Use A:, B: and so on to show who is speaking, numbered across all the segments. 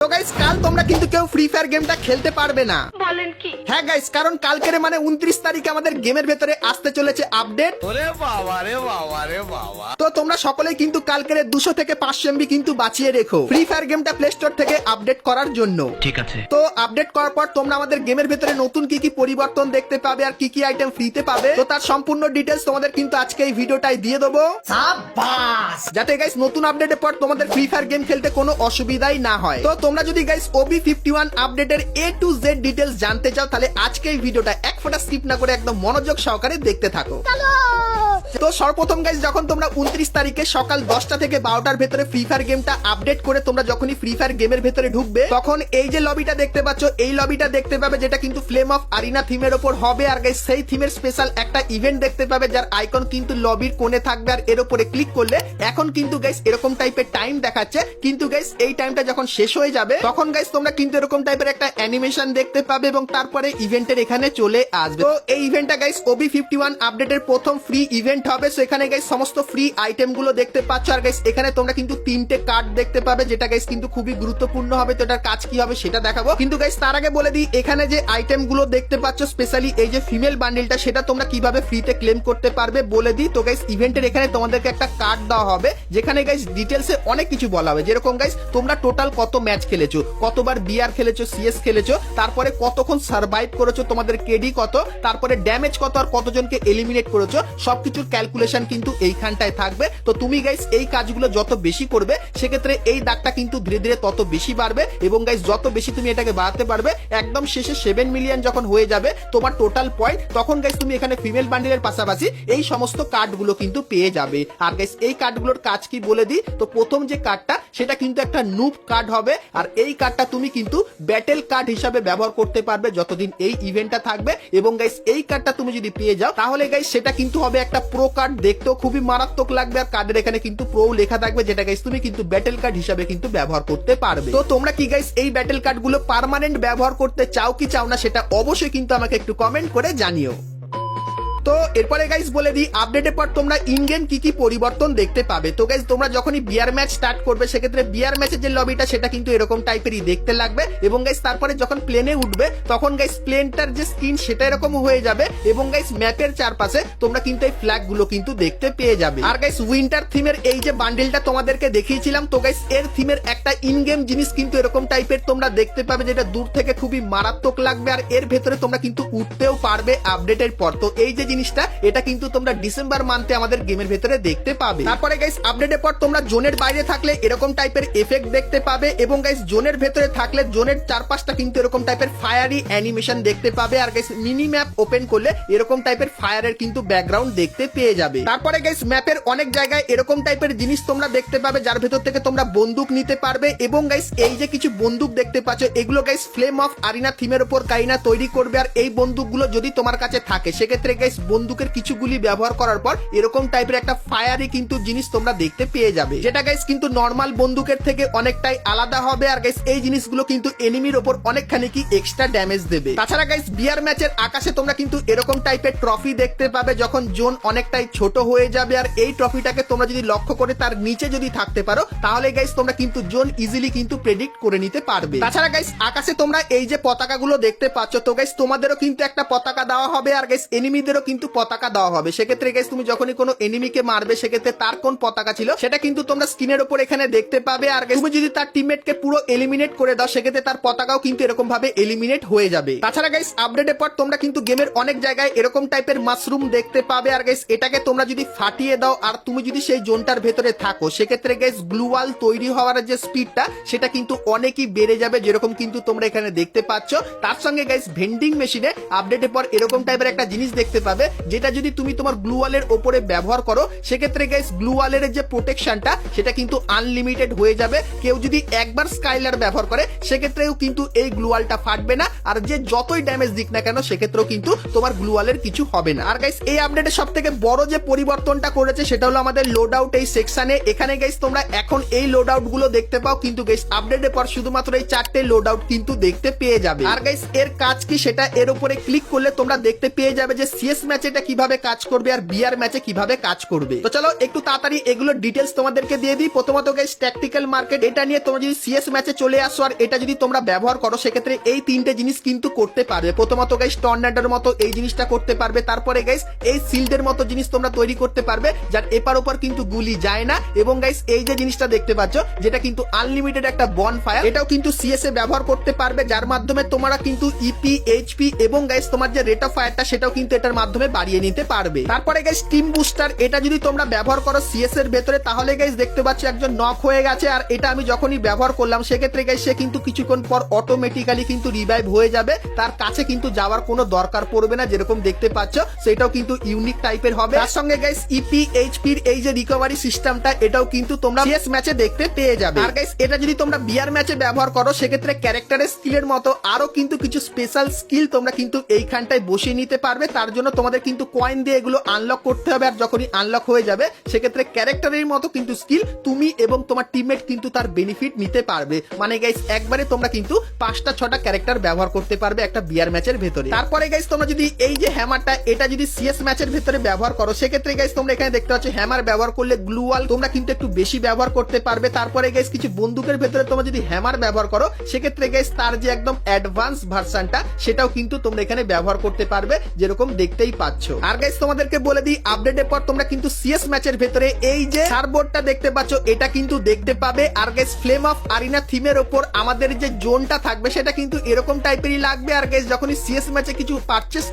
A: তো গাইস কাল তোমরা কিন্তু কেউ ফ্রি ফায়ার গেমটা খেলতে পারবে না।
B: বলেন কি?
A: হ্যাঁ গাইস কারণ কালকের মানে উনত্রিশ তারিখে আমাদের গেমের ভেতরে আসতে চলেছে আপডেট
C: ওরে বাবা রে বাবা রে বাবা।
A: তো তোমরা সকলেই কিন্তু কালকের দুশো থেকে পাঁচশো এমবি কিন্তু বাঁচিয়ে রেখো ফ্রি ফায়ার গেমটা প্লে স্টোর থেকে আপডেট করার জন্য।
D: ঠিক আছে।
A: তো আপডেট করার পর তোমরা আমাদের গেমের ভেতরে নতুন কি কি পরিবর্তন দেখতে পাবে আর কি কি আইটেম ফ্রিতে পাবে তো তার সম্পূর্ণ ডিটেলস তোমাদের কিন্তু আজকে এই ভিডিওটাই দিয়ে দেবো। যাতে গাইস নতুন আপডেটের পর তোমাদের ফ্রি ফায়ার গেম খেলতে কোনো অসুবিধাই না হয়। তো তোমরা যদি গাইস ওবি ফিফটি ওয়ান আপডেটের এ টু জেড ডিটেলস জানতে চাও, তাহলে আজকে এই ভিডিওটা এক ফোটা স্কিপ না করে একদম মনোযোগ সহকারে দেখতে থাকো। তো সর্বপ্রথম গাইজ যখন তোমরা উনত্রিশ তারিখে সকাল দশটা থেকে বারোটার ভেতরে ফ্রি ফায়ার গেমটা আপডেট করে তোমরা যখনই ফ্রি ফায়ার গেমের ভেতরে ঢুকবে, তখন এই যে লবিটা দেখতে পাচ্ছ, এই লবিটা দেখতে পাবে যেটা কিন্তু ফ্লেম অফ আরিনা থিমের ওপর হবে। আর গাইজ সেই থিমের স্পেশাল একটা ইভেন্ট দেখতে পাবে, যার আইকন কিন্তু লবির কোণে থাকবে। আর এর উপরে ক্লিক করলে এখন কিন্তু গাইজ এরকম টাইপের টাইম দেখাচ্ছে। কিন্তু গাইজ এই টাইমটা যখন শেষ হয়ে যাবে, তখন গাইজ তোমরা কিন্তু এরকম টাইপের একটা অ্যানিমেশন দেখতে পাবে এবং তারপরে ইভেন্টের এখানে চলে আসবে। তো এই ইভেন্টটা গাইজ ওবি ফিফটি ওয়ান আপডেটের প্রথম ফ্রি ইভেন্ট হবে সো এখানে গাইজ সমস্ত ফ্রি আইটেমগুলো দেখতে পাচ্ছ। আর গাইস এখানে তোমরা কিন্তু তিনটে কার্ড দেখতে পাবে, যেটা গাইস কিন্তু খুবই গুরুত্বপূর্ণ হবে। তো এটার কাজ কি হবে সেটা দেখাবো। কিন্তু গাইস তার আগে বলে দিই, এখানে যে আইটেমগুলো দেখতে পাচ্ছ স্পেশালি এই যে ফিমেল বান্ডিলটা সেটা তোমরা কীভাবে ফ্রিতে ক্লেম করতে পারবে বলে দিই। তো গাইজ ইভেন্টের এখানে তোমাদেরকে একটা কার্ড দেওয়া হবে, যেখানে গাইজ ডিটেলসে অনেক কিছু বলা হবে। যেরকম গাইস তোমরা টোটাল কত ম্যাচ খেলেছো, কতবার বিআর খেলেছো সিএস খেলেছো, তারপরে কতক্ষণ সার্ভাইভ করেছ, তোমাদের কেডি কত, তারপরে ড্যামেজ কত, আর কতজনকে এলিমিনেট করেছ, সবকিছুর ক্যালকুলেশন কিন্তু এইখানটায় থাকবে। তো তুমি গাইস এই কাজগুলো যত বেশি করবে, সেক্ষেত্রে এই দাগটা কিন্তু ধীরে ধীরে তত বেশি বাড়বে এবং গাইস যত বেশি তুমি এটাকে বাড়াতে পারবে, একদম শেষে সেভেন মিলিয়ন যখন হয়ে যাবে তোমার টোটাল পয়েন্ট তখন গাইস তুমি এখানে ফিমেল বান্ডিলের পাশাপাশি এই সমস্ত কার্ডগুলো কিন্তু পেয়ে যাবে। আর গাইস এই কার্ডগুলোর কাজ কি বলে দিই? তো প্রথম যে কার্ডটা সেটা কিন্তু একটা নুপ কার্ড হবে। আর এই কার্ডটা তুমি কিন্তু ব্যাটেল কার্ড হিসাবে ব্যবহার করতে পারবে যতদিন এই ইভেন্টটা থাকবে। এবং গাইস এই কার্ডটা তুমি যদি পেয়ে যাও, তাহলে গাইস সেটা কিন্তু হবে একটা প্রো কার্ড দেখতেও খুবই মারাত্মক লাগবে আর কার্ডের এখানে কিন্তু প্রো লেখা থাকবে, যেটা গাইস তুমি কিন্তু ব্যাটেল কার্ড হিসাবে কিন্তু ব্যবহার করতে পারবে। তো তোমরা কি গাইস এই ব্যাটেল কার্ডগুলো পার্মানেন্ট ব্যবহার করতে চাও কি চাও না, সেটা অবশ্যই কিন্তু আমাকে একটু কমেন্ট করে জানিও। তো এরপরে গাইস বলে দিই আপডেটের পর তোমরা ইন গেম কি কি পরিবর্তন দেখতে পাবে। তো গাইস তোমরা যখনই বিয়ার ম্যাচ স্টার্ট করবে, সেক্ষেত্রে বিয়ার ম্যাচের যে লবিটা সেটা কিন্তু এরকম টাইপেরই দেখতে লাগবে। এবং গাইস তারপরে যখন প্লেনে উঠবে, তখন গাইস প্লেনটার যে স্ক্রিন সেটা এরকম হয়ে যাবে। এবং গাইস ম্যাপের চারপাশে তোমরা কিন্তু এই ফ্ল্যাগগুলো কিন্তু দেখতে পেয়ে যাবে। আর গাইস উইন্টার থিমের এই যে বান্ডেলটা তোমাদেরকে দেখিয়েছিলাম, তো গাইস এর থিমের একটা ইন গেম জিনিস কিন্তু এরকম টাইপের তোমরা দেখতে পাবে, যেটা দূর থেকে খুবই মারাত্মক লাগবে। আর এর ভেতরে তোমরা কিন্তু উঠতেও পারবে আপডেটের পর। তো এই যে জিনিসটা, এটা কিন্তু তোমরা ডিসেম্বর মান্থে আমাদের গেমের ভেতরে দেখতে পাবে। তারপরে গাইস আপডেটের পর তোমরা জোনের বাইরে থাকলে এরকম টাইপের এফেক্ট দেখতে পাবে এবং গাইস জোনের ভেতরে থাকলে জোনের চারপাশটা কিন্তু এরকম টাইপের ফায়ারি অ্যানিমেশন দেখতে পাবে। আর গাইস মিনি ম্যাপ ওপেন করলে এরকম টাইপের ফায়ারের কিন্তু ব্যাকগ্রাউন্ড দেখতে পেয়ে যাবে। তারপরে গাইস ম্যাপের অনেক জায়গায় এরকম টাইপের জিনিস তোমরা দেখতে পাবে, যার ভেতর থেকে তোমরা বন্দুক নিতে পারবে এবং গাইস এই যে কিছু বন্দুক দেখতে পাচ্ছ, এগুলো গাইস ফ্লেম অফ আরিনা থিমের উপর কাইনা তৈরি করবে। আর এই বন্দুকগুলো যদি তোমার কাছে থাকে, সেক্ষেত্রে গাইস বন্দুকের কিছু গুলি ব্যবহার করার পর এরকম টাইপের একটা ফায়ারি কিন্তু জিনিস তোমরা দেখতে পেয়ে যাবে। যেটা গাইস কিন্তু নর্মাল বন্দুকের থেকে অনেকটাই আলাদা হবে আর গাইস এই জিনিসগুলো কিন্তু এনিমির ওপর অনেকখানি কি এক্সট্রা ড্যামেজ দেবে। তাছাড়া গাইস বিয়ার ম্যাচের আকাশে তোমরা কিন্তু এরকম টাইপের ট্রফি দেখতে পাবে যখন জোন অনেকটাই ছোট হয়ে যাবে আর এই ট্রফিটাকে তোমরা যদি লক্ষ্য করে তার নিচে যদি থাকতে পারো, তাহলে গাইস তোমরা কিন্তু জোন ইজিলি কিন্তু প্রেডিক্ট করে নিতে পারবে। তাছাড়া গাইস আকাশে তোমরা এই যে পতাকাগুলো দেখতে পাচ্ছ, তো গাইস তোমাদেরও কিন্তু একটা পতাকা দেওয়া হবে আর গাইস এনিমিদেরও কিন্তু পতাকা দেওয়া হবে। সেক্ষেত্রে গাইস তুমি যখনই কোনো এনিমিকে মারবে, সেক্ষেত্রে তার কোন পতাকা ছিল, সেটা কিন্তু তোমরা স্ক্রিনের উপর এখানে দেখতে পাবে। আর তুমি যদি তার টিমমেটকে পুরো এলিমিনেট করে দাও, সেক্ষেত্রে তার পতাকাও কিন্তু এরকম ভাবে এলিমিনেট হয়ে যাবে। তাছাড়া গাইস আপডেটের পর তোমরা কিন্তু গেমের অনেক জায়গায় এরকম টাইপের মাশরুম দেখতে পাবে। আর গাইস এটাকে তোমরা যদি ফাটিয়ে দাও, আর তুমি যদি সেই জোনটার ভেতরে থাকো, সেক্ষেত্রে গাইস গ্লুয়াল তৈরি হওয়ার যে স্পিডটা সেটা কিন্তু অনেকই বেড়ে যাবে, যেরকম কিন্তু তোমরা এখানে দেখতে পাচ্ছ। তার সঙ্গে গাইস ভেন্ডিং মেশিনে আপডেটের পর এরকম টাইপের একটা জিনিস দেখতে পাবে। যেটা যদি তুমি তোমার গ্লুয়ালের ওপরে ব্যবহার করো, সেক্ষেত্রে গাইস গ্লুয়ালের যে প্রোটেকশনটা সেটা কিন্তু আনলিমিটেড হয়ে যাবে। কেউ যদি একবার স্কাইলার ব্যবহার করে, সেক্ষেত্রেও কিন্তু এই গ্লুয়ালটা ফাটবে না। আর যে যতই ড্যামেজ দিক না কেন, সেক্ষেত্রেও কিন্তু তোমার গ্লুয়ালের কিছু হবে না। আর গাইস এই আপডেটের সব থেকে বড় যে পরিবর্তনটা করেছে, সেটা হলো আমাদের লোড আউট এই সেকশনে এখানে গাইস তোমরা এখন এই লোড আউটগুলো দেখতে পাও, কিন্তু গাইস আপডেটের পর শুধুমাত্র এই চারটে লোড আউট কিন্তু দেখতে পেয়ে যাবে। আর গাইস এর কাজ কি সেটা এর উপরে ক্লিক করলে তোমরা দেখতে পেয়ে যাবে যে সিএস ম্যাচে এটা কীভাবে কাজ করবে আর বিয়ার ম্যাচে কীভাবে কাজ করবে? তো চলো একটু তাড়াতাড়ি এগুলো ডিটেলস তোমাদেরকে দিয়ে দিই। প্রথমত গাইস ট্যাকটিক্যাল মার্কেট এটা নিয়ে তোমরা যদি সিএস ম্যাচে চলে আসো আর এটা যদি তোমরা ব্যবহার করো, সেক্ষেত্রে এই তিনটে জিনিস কিন্তু করতে পারবে। প্রথমত গাইস টর্নেডোর মতো এই জিনিসটা করতে পারবে। তারপরে গাইস এই সিল্ডের মতো জিনিস তোমরা তৈরি করতে পারবে, যার এপার ওপার কিন্তু গুলি যায় না। এবং গাইস এই যে জিনিসটা দেখতে পাচ্ছ, যেটা কিন্তু আনলিমিটেড একটা বন ফায়ার এটাও কিন্তু সিএস এ ব্যবহার করতে পারবে, যার মাধ্যমে তোমরা কিন্তু E ইপি এইচপি এবং গাইস তোমার যে রেট অফ ফায়ারটা সেটাও কিন্তু এটার মাধ্যমে বাড়িয়ে নিতে পারবে। তারপরে গাইস টিম বুস্টার এটা যদি তোমরা ব্যবহার করো সিএস এর ভেতরে, তাহলে গাইস দেখতে পাচ্ছ একজন নক হয়ে গেছে, আর এটা আমি যখনই ব্যবহার করলাম, সেক্ষেত্রে গাইস সে কিন্তু কিছুক্ষণ পর অটোমেটিক্যালি কিন্তু রিভাইভ হয়ে যাবে। তার কাছে কিন্তু যাওয়ার কোনো দরকার পড়বে না, যেরকম দেখতে পাচ্ছ, সেটাও কিন্তু ইউনিক টাইপের হবে। তার সঙ্গে গাইস ইপি এইচপির এই যে রিকভারি সিস্টেমটা এটাও কিন্তু তোমরা সিএস ম্যাচে দেখতে পেয়ে যাবে। আর গাইস এটা যদি তোমরা বিয়ার ম্যাচে ব্যবহার করো, সেক্ষেত্রে ক্যারেক্টারের স্কিলের মতো আরও কিন্তু কিছু স্পেশাল স্কিল তোমরা কিন্তু এইখানটায় বসিয়ে নিতে পারবে। তার জন্য তোমাদের কিন্তু কয়েন দিয়ে এগুলো আনলক করতে হবে, আর যখনই আনলক হয়ে যাবে, সেক্ষেত্রে ক্যারেক্টারের মতো কিন্তু স্কিল তুমি এবং তোমার টিমমেট কিন্তু তার বেনিফিট নিতে পারবে। মানে গাইস একবারে তোমরা কিন্তু পাঁচটা, ছটা ক্যারেক্টার ব্যবহার করতে পারবে একটা বিয়ার ম্যাচের ভেতরে। তারপরে গাইস তোমরা যদি এই যে হ্যামারটা এটা যদি সিএস ম্যাচের ভেতরে ব্যবহার করো, সেক্ষেত্রে গাইস তোমরা এখানে দেখতে পাচ্ছ হ্যামার ব্যবহার করলে গ্লুয়াল তোমরা কিন্তু একটু বেশি ব্যবহার করতে পারবে। তারপরে গাইস কিছু বন্দুকের ভেতরে তোমরা যদি হ্যামার ব্যবহার করো, সেক্ষেত্রে গাইস তার যে একদম অ্যাডভান্স ভার্সনটা সেটাও কিন্তু তোমরা এখানে ব্যবহার করতে পারবে, যেরকম দেখতেই পাচ্ছ। আর গাইস তোমাদেরকে বলে দিই আপডেটের পর তোমরা কিন্তু সিএস ম্যাচের ভেতরে এই যে দেখতে পাচ্ছ, এটা কিন্তু দেখতে পাবে। আর গাইস ফ্লেম অফ আরিনা থিমের আমাদের যে জোনটা থাকবে, সেটা কিন্তু এরকম টাইপেরই লাগবে। আর গাইস যখনই সিএস ম্যাচে কিছু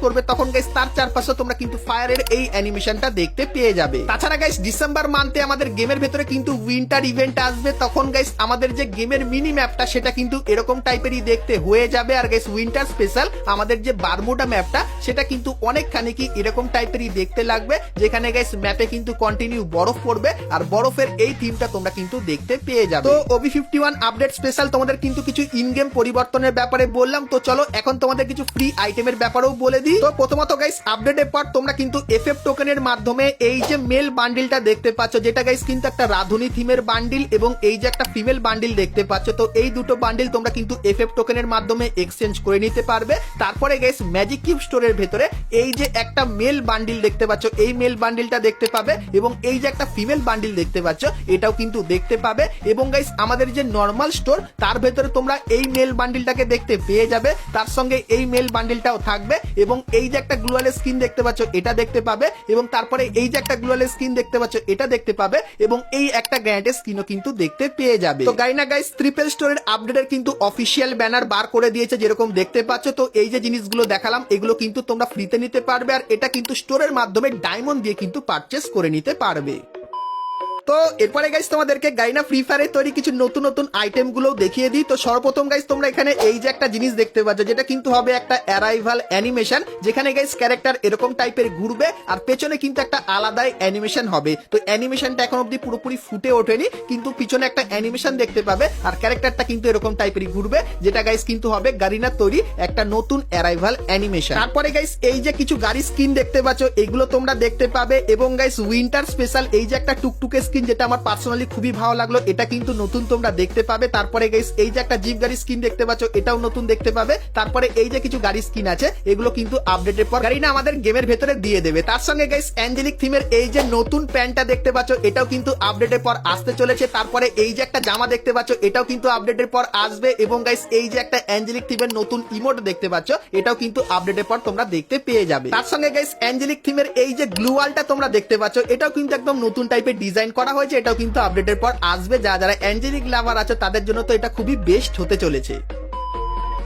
A: করবে, তখন গাইস তার চারপাশে তোমরা কিন্তু ফায়ারের এই অ্যানিমেশনটা দেখতে পেয়ে যাবে। তাছাড়া গাইস ডিসেম্বর মান্থে আমাদের গেমের ভেতরে কিন্তু উইন্টার ইভেন্ট আসবে। তখন গাইস আমাদের যে গেমের মিনি ম্যাপটা সেটা কিন্তু এরকম টাইপেরই দেখতে হয়ে যাবে। আর গাইস উইন্টার স্পেশাল আমাদের যে বারমুডা ম্যাপটা সেটা কিন্তু অনেকখানি কি এরকম টাইপেরই দেখতে লাগবে? যেখানে গাইস ম্যাপে কিন্তু কন্টিনিউ বরফ পড়বে আর বরফের এই থিমটা তোমরা কিন্তু দেখতে পেয়ে যাবে। তো OB fifty one update special তোমাদের কিন্তু কিছু ইন গেম পরিবর্তনের ব্যাপারে বললাম। তো চলো, এখন তোমাদের কিছু ফ্রি আইটেমের ব্যাপারেও বলে দিই। তো প্রথমত গাইস আপডেটের পর তোমরা কিন্তু এফএফ টোকেনের মাধ্যমে এই যে মেল বান্ডিলটা দেখতে পাচ্ছ, যেটা গাইস কিন্তু একটা রাধুনী থিমের বান্ডিল এবং এই যে একটা ফিমেল বান্ডিল দেখতে পাচ্ছ, তো এই দুটো বান্ডিল তোমরা কিন্তু এফ এফ টোকেনের মাধ্যমে এক্সচেঞ্জ করে নিতে পারবে। তারপরে গাইস ম্যাজিক কিউব স্টোরের ভেতরে এই যে একটা মেল বান্ডিল দেখতে পাচ্ছ। এই মেল বান্ডিলটা দেখতে পাবে এবং এই যে একটা ফিমেল বান্ডিল দেখতে পাচ্ছ, এটাও কিন্তু দেখতে পাবে। এবং গাইস আমাদের যে নর্মাল স্টোর তার ভেতরে তোমরা এই মেল বান্ডিলটাকে দেখতে পেয়ে যাবে। তার সঙ্গে এই মেল বান্ডিলটাও থাকবে এবং এই যে একটা গ্লোয়াল স্কিন দেখতে পাচ্ছ, এটা দেখতে পাবে। এবং তারপরে এই যে একটা গ্লোয়াল স্কিন দেখতে পাচ্ছ, এটা দেখতে পাবে। এবং এই একটা গ্র্যান্ড স্কিনও কিন্তু দেখতে পেয়ে যাবে। তো গাইনা গাইস ট্রিপল স্টোরের আপডেটের কিন্তু অফিসিয়াল ব্যানার বার করে দিয়েছে, যেরকম দেখতে পাচ্ছ। তো এই যে জিনিসগুলো দেখালাম, এগুলো কিন্তু তোমরা ফ্রিতে নিতে পারবে। আর এটা কিন্তু স্টোরের মাধ্যমে ডায়মন্ড দিয়ে কিন্তু পারচেস করে নিতে পারবে। তো এরপরে গাইস তোমাদেরকে গাইনা ফ্রি ফায়ারে তৈরি কিছু নতুন নতুন আইটেমগুলো দেখিয়ে দিই। তো সর্বপ্রথম গাইস তোমরা এখানে এই যে একটা জিনিস দেখতে পাচ্ছ, যেটা কিন্তু হবে একটা অ্যারাইভাল অ্যানিমেশন যেখানে গাইস ক্যারেক্টার এরকম টাইপের ঘুরবে আর পেছনে কিন্তু একটা আলাদাই অ্যানিমেশন হবে। তো অ্যানিমেশনটা এখন অব্দি পুরোপুরি ফুটে ওঠেনি, কিন্তু পিছনে একটা অ্যানিমেশন দেখতে পাবে আর ক্যারেক্টারটা কিন্তু এরকম টাইপেরই ঘুরবে, যেটা গাইস কিন্তু হবে গারিনার তৈরি একটা নতুন অ্যারাইভাল অ্যানিমেশন তারপরে গাইস এই যে কিছু গাড়ি স্কিন দেখতে পাচ্ছ, এগুলো তোমরা দেখতে পাবে এবং গাইস উইন্টার স্পেশাল এই যে একটা টুকটুকে স্কিন যেটা আমার পার্সোনালি খুবই ভালো লাগল, এটা কিন্তু নতুন তোমরা দেখতে পাবে। তারপরে গাইস এই যে একটা জিপ গাড়ি স্কিন দেখতে পাচ্ছ, এটাও নতুন দেখতে পাবে। তারপরে এই যে কিছু গাড়ি স্কিন আছে, এগুলো কিন্তু আপডেটের পর গাড়ি না আমাদের গেমের ভেতরে দিয়ে দেবে। তার সঙ্গে গাইস অ্যাঞ্জেলিক থিমের এই যে নতুন প্যান্টটা দেখতে পাচ্ছ, এটাও কিন্তু আপডেটের পর আসতে চলেছে। তারপরে এই যে একটা জামা দেখতে পাচ্ছ, এটাও কিন্তু আপডেটের পর আসবে। এবং গাইস এই যে একটা অ্যাঞ্জেলিক থিমের নতুন ইমোট দেখতে পাচ্ছ, এটাও কিন্তু আপডেটের পর তোমরা দেখতে পেয়ে যাবে। তার সঙ্গে গাইস অ্যাঞ্জেলিক থিমের এই যে গ্লুয়ালটা তোমরা দেখতে পাচ্ছ, এটাও কিন্তু একদম নতুন টাইপের ডিজাইন করা হয়েছে এটাও কিন্তু আপডেটের পর আসবে। যা যারা অ্যাঞ্জেলিক লাভার আছে, তাদের জন্য তো এটা খুবই বেস্ট হতে চলেছে।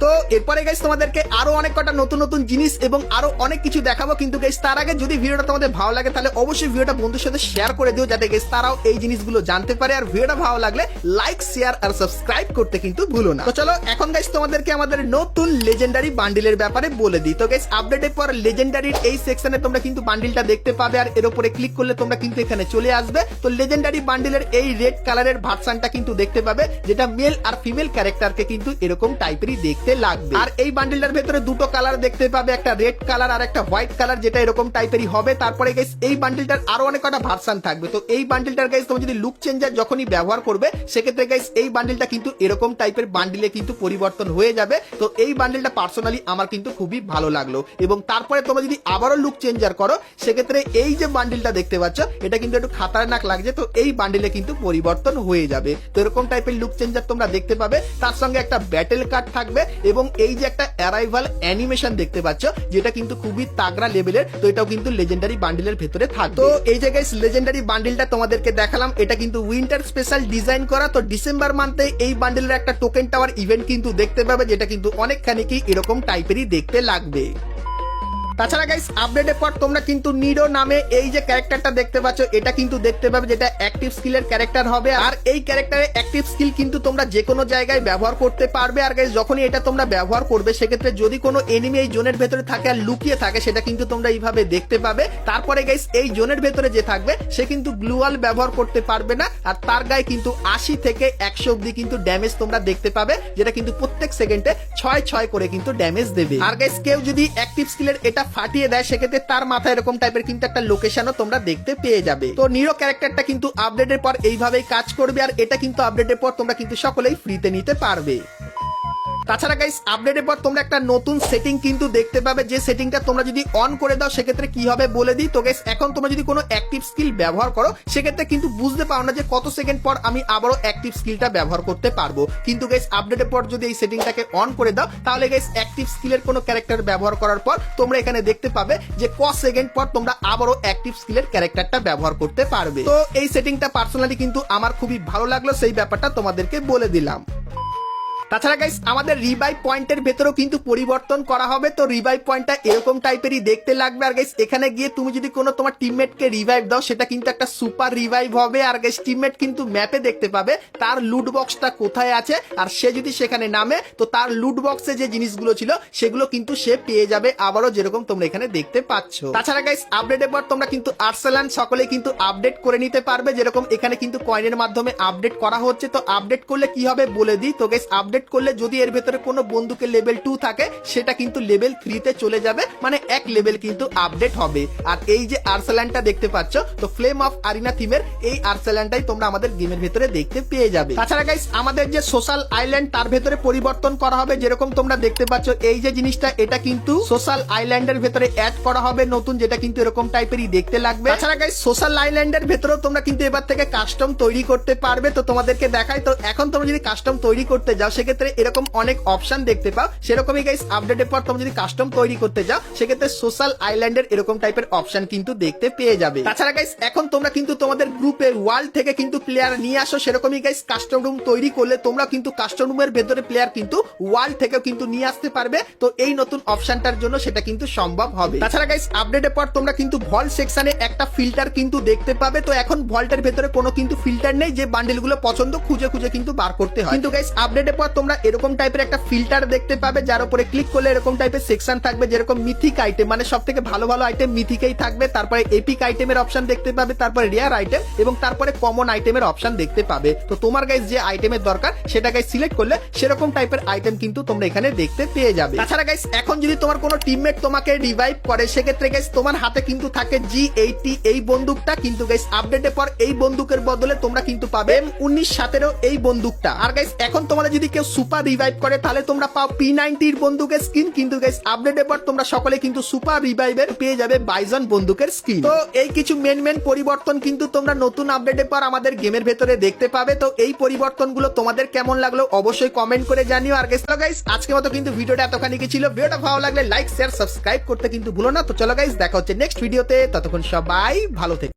A: তো এরপরে গাইস তোমাদেরকে আরও অনেক কটা নতুন নতুন জিনিস এবং আরও অনেক কিছু দেখাবো। কিন্তু গাইস তার আগে যদি ভিডিওটা তোমাদের ভালো লাগে, তাহলে অবশ্যই ভিডিওটা বন্ধুর সাথে শেয়ার করে দিও, যাতে গাইস তারাও এই জিনিসগুলো জানতে পারে। আর ভিডিওটা ভালো লাগলে লাইক শেয়ার আর সাবস্ক্রাইব করতে কিন্তু ভুলো না। তো চলো, এখন গাইস তোমাদেরকে আমাদের নতুন লেজেন্ডারি বান্ডিলের ব্যাপারে বলে দিই। তো গাইস আপডেটের পর লেজেন্ডারির এই সেকশনে তোমরা কিন্তু বান্ডিলটা দেখতে পাবে, আর এর উপরে ক্লিক করলে তোমরা কিন্তু এখানে চলে আসবে। তো লেজেন্ডারি বান্ডিলের এই রেড কালারের ভার্সানটা কিন্তু দেখতে পাবে, যেটা মেল আর ফিমেল ক্যারেক্টারকে কিন্তু এরকম টাইপেরই দেখতে দেখতে লাগবে। আর এই বান্ডিলটার ভেতরে দুটো কালার দেখতে পাবে, একটা রেড কালার আর একটা হোয়াইট কালার যেটা এরকম টাইপেরই হবে। তারপরে গাইস এই বান্ডিলটার আরও অনেক কটা ভার্সান থাকবে। তো এই বান্ডিলটার গাইস তুমি যদি লুক চেঞ্জার যখনই ব্যবহার করবে, সেক্ষেত্রে গাইস এই বান্ডিলটা কিন্তু এরকম টাইপের বান্ডিলে কিন্তু পরিবর্তন হয়ে যাবে। তো এই বান্ডিলটা পার্সোনালি আমার কিন্তু খুবই ভালো লাগল। এবং তারপরে তোমরা যদি আবারও লুক চেঞ্জার করো, সেক্ষেত্রে এই যে বান্ডিলটা দেখতে পাচ্ছ, এটা কিন্তু একটু খাতারনাক লাগছে। তো এই বান্ডিলে কিন্তু পরিবর্তন হয়ে যাবে। তো এরকম টাইপের লুক চেঞ্জার তোমরা দেখতে পাবে। তার সঙ্গে একটা ব্যাটেল কার্ড থাকবে। এবং এই যে একটা অ্যারাইভাল অ্যানিমেশন দেখতে পাচ্ছ, যেটা কিন্তু খুবই তাগড়া লেভেলের তো এটাও কিন্তু লেজেন্ডারি বান্ডিলের ভেতরে থাকবে। তো এই জায়গায় লেজেন্ডারি বান্ডিলটা তোমাদেরকে দেখালাম, এটা কিন্তু উইন্টার স্পেশাল ডিজাইন করা, তো ডিসেম্বর মান্থে এই বান্ডিলের একটা টোকেন টাওয়ার ইভেন্ট কিন্তু দেখতে পাবে, যেটা কিন্তু অনেকখানি কি এরকম টাইপেরই দেখতে লাগবে। তাছাড়া গাইস আপডেটের পর তোমরা কিন্তু নিডো নামে এই যে ক্যারেক্টারটা দেখতে পাচ্ছ, এটা কিন্তু দেখতে পাবে যেটা অ্যাক্টিভ স্কিলের ক্যারেক্টার হবে। আর এই ক্যারেক্টারের অ্যাক্টিভ স্কিল কিন্তু তোমরা যে কোনো জায়গায় ব্যবহার করতে পারবে। আর গাইস যখনই এটা তোমরা ব্যবহার করবে, সেক্ষেত্রে যদি কোনো এনিমি এই জোনের ভেতরে থাকে আর লুকিয়ে থাকে, সেটা কিন্তু তোমরা এইভাবে দেখতে পাবে। তারপরে গাইস এই জোনের ভেতরে যে থাকবে, সে কিন্তু গ্লুয়াল ব্যবহার করতে পারবে না। আর তার গায়ে কিন্তু আশি থেকে একশো অব্দি কিন্তু ড্যামেজ তোমরা দেখতে পাবে, যেটা কিন্তু প্রত্যেক সেকেন্ডে ছয় ছয় করে কিন্তু ড্যামেজ দেবে। আর গাইস কেউ যদি অ্যাক্টিভ স্কিলের এটা ফাটিয়ে দেয়, সেক্ষেত্রে তার মাথায় এরকম টাইপের কিন্তু একটা লোকেশনও তোমরা দেখতে পেয়ে যাবে। তো নিরো ক্যারেক্টারটা কিন্তু আপডেটের পর এইভাবেই কাজ করবে, আর এটা কিন্তু আপডেটের পর তোমরা কিন্তু সকলেই ফ্রিতে নিতে পারবে। তাছাড়া গাইস আপডেটের পর তোমরা একটা নতুন সেটিং কিন্তু দেখতে পাবে। যে সেটিংটা তোমরা যদি অন করে দাও, সেক্ষেত্রে কি হবে বলে দিই। তো গাইস এখন তোমরা যদি কোনো অ্যাক্টিভ স্কিল ব্যবহার করো, সেক্ষেত্রে কিন্তু বুঝতে পারো না যে কত সেকেন্ড পর আমি আবারও অ্যাক্টিভ স্কিলটা ব্যবহার করতে পারব। কিন্তু গাইস আপডেটের পর যদি এই সেটিংটাকে অন করে দাও, তাহলে গাইস অ্যাক্টিভ স্কিলের কোনো ক্যারেক্টার ব্যবহার করার পর তোমরা এখানে দেখতে পাবে যে ক সেকেন্ড পর তোমরা আবারও অ্যাক্টিভ স্কিলের ক্যারেক্টারটা ব্যবহার করতে পারবে। তো এই সেটিংটা পার্সোনালি কিন্তু আমার খুবই ভালো লাগল, সেই ব্যাপারটা তোমাদেরকে বলে দিলাম। তাছাড়া গাইস আমাদের রিভাইভ পয়েন্টের ভেতরেও কিন্তু পরিবর্তন করা হবে। তো রিভাইভ পয়েন্টটা এরকম টাইপেরই দেখতে লাগবে। আর গাইস এখানে গিয়ে তুমি যদি কোনো তোমার টিমমেটকে রিভাইভ দাও, সেটা কিন্তু একটা সুপার রিভাইভ হবে। আর গাইস টিমমেট কিন্তু ম্যাপে দেখতে পাবে তার লুট বক্সটা কোথায় আছে। আর সে যদি সেখানে নামে, তো তার লুট বক্সে যে জিনিসগুলো ছিল, সেগুলো কিন্তু সে পেয়ে যাবে আবারও যেরকম তোমরা এখানে দেখতে পাচ্ছ। তাছাড়া গাইস আপডেটের পর তোমরা কিন্তু আর্সেলান সকলে কিন্তু আপডেট করে নিতে পারবে। যেরকম এখানে কিন্তু কয়েনের মাধ্যমে আপডেট করা হচ্ছে। তো আপডেট করলে কি হবে বলে দিই। তো গাইস আপডেট করলে যদি এর ভেতরে কোনো বন্দুকের লেভেল টু থাকে, সেটা কিন্তু লেভেল থ্রিতে চলে যাবে মানে এক লেভেল কিন্তু আপডেট হবে। আর এই যে আর্সেলানটা দেখতে পাচ্ছ, তো ফ্লেম অফ আরিনা থিমের এই আর্সেলানটাই তোমরা আমাদের গেমের ভেতরে দেখতে পেয়ে যাবে। তাছাড়া গাইস আমাদের যে সোশ্যাল আইল্যান্ড তার ভেতরে পরিবর্তন করা হবে, যেরকম তোমরা দেখতে পাচ্ছ, এই যে জিনিসটা, এটা কিন্তু সোশ্যাল আইল্যান্ডের ভেতরে অ্যাড করা হবে নতুন, যেটা কিন্তু এরকম টাইপেরই দেখতে লাগবে। তাছাড়া গাইস সোশ্যাল আইল্যান্ডের ভেতরেও তোমরা কিন্তু এবার থেকে কাস্টম তৈরি করতে পারবে। তো তোমাদেরকে দেখাই, তো এখন তোমরা যদি কাস্টম তৈরি করতে যাও সেক্ষেত্রে এরকম অনেক অপশন দেখতে পাও। সেরকমই গাইস আপডেটের পর তোমরা যদি কাস্টম তৈরি করতে যাও, সেক্ষেত্রে সোশ্যাল আইল্যান্ডের এরকম টাইপের অপশন কিন্তু দেখতে পেয়ে যাবে। তাছাড়া গাইস এখন তোমরা কিন্তু তোমাদের গ্রুপে ওয়ার্ল্ড থেকে কিন্তু প্লেয়ার নিয়ে আসো। সেরকমই গাইস কাস্টম রুম তৈরি করলে তোমরা কিন্তু কাস্টম রুমের ভেতরে প্লেয়ার কিন্তু ওয়ার্ল্ড থেকেও কিন্তু নিয়ে আসতে পারবে। তো এই নতুন অপশনটার জন্য সেটা কিন্তু সম্ভব হবে। তাছাড়া গাইস আপডেটের পর তোমরা কিন্তু ভল সেকশনে একটা ফিল্টার কিন্তু দেখতে পাবে। তো এখন ভল্টের ভেতরে কোনো কিন্তু ফিল্টার নেই যে বান্ডেলগুলো পছন্দ, খুঁজে খুঁজে কিন্তু বার করতে হয়। কিন্তু গাইস আপডেটের পর তোমরা এরকম টাইপের একটা ফিল্টার দেখতে পাবে, যার উপরে ক্লিক করলে এরকম টাইপের সেকশন থাকবে যেরকম মিথিক আইটেম মানে সব থেকে ভালো ভালো আইটেম মিথিকেই থাকবে, তারপরে এপিক আইটেমের অপশন দেখতে পাবে, তারপরে রেয়ার আইটেম এবং তারপরে কমন আইটেমের অপশন দেখতে পাবে। তো তোমার গাইস যে আইটেমের দরকার, সেটা গাইস সিলেক্ট করলে সেরকম টাইপের আইটেম কিন্তু তোমরা এখানে দেখতে পেয়ে যাবে। তাছাড়া গাইস এখন যদি তোমার কোনো টিমমেট তোমাকে রিভাইভ করে, সেক্ষেত্রে গাইস তোমার হাতে কিন্তু থাকে জি এইটি এই বন্দুকটা কিন্তু গাইস আপডেটের পর এই বন্দুকের বদলে তোমরা কিন্তু পাবে এম উনিশ সতেরো এই বন্দুকটা। আর গাইস এখন তোমাদের যদি কেউ সুপার রিভাইভ করে, তাহলে তোমরা পাও পি নাইনটির বন্দুকের স্কিন কিন্তু গাইস আপডেটের পর তোমরা সকলে কিন্তু সুপার রিভাইভের পেয়ে যাবে বাইজন বন্দুকের স্কিন তো এই কিছু মেন মেন পরিবর্তন কিন্তু তোমরা নতুন আপডেটের পর আমাদের গেমের ভেতরে দেখতে পাবে। তো এই পরিবর্তনগুলো তোমাদের কেমন লাগল অবশ্যই কমেন্ট করে জানিও। আর গেস গাইস আজকে মতো কিন্তু ভিডিওটা এতখানি কি ছিল? ভিডিওটা ভালো লাগলে লাইক শেয়ার সাবস্ক্রাইব করতে কিন্তু ভুলো না। তো চলো গাইস দেখা হচ্ছে নেক্সট ভিডিওতে ততক্ষণ সবাই ভালো থেকে।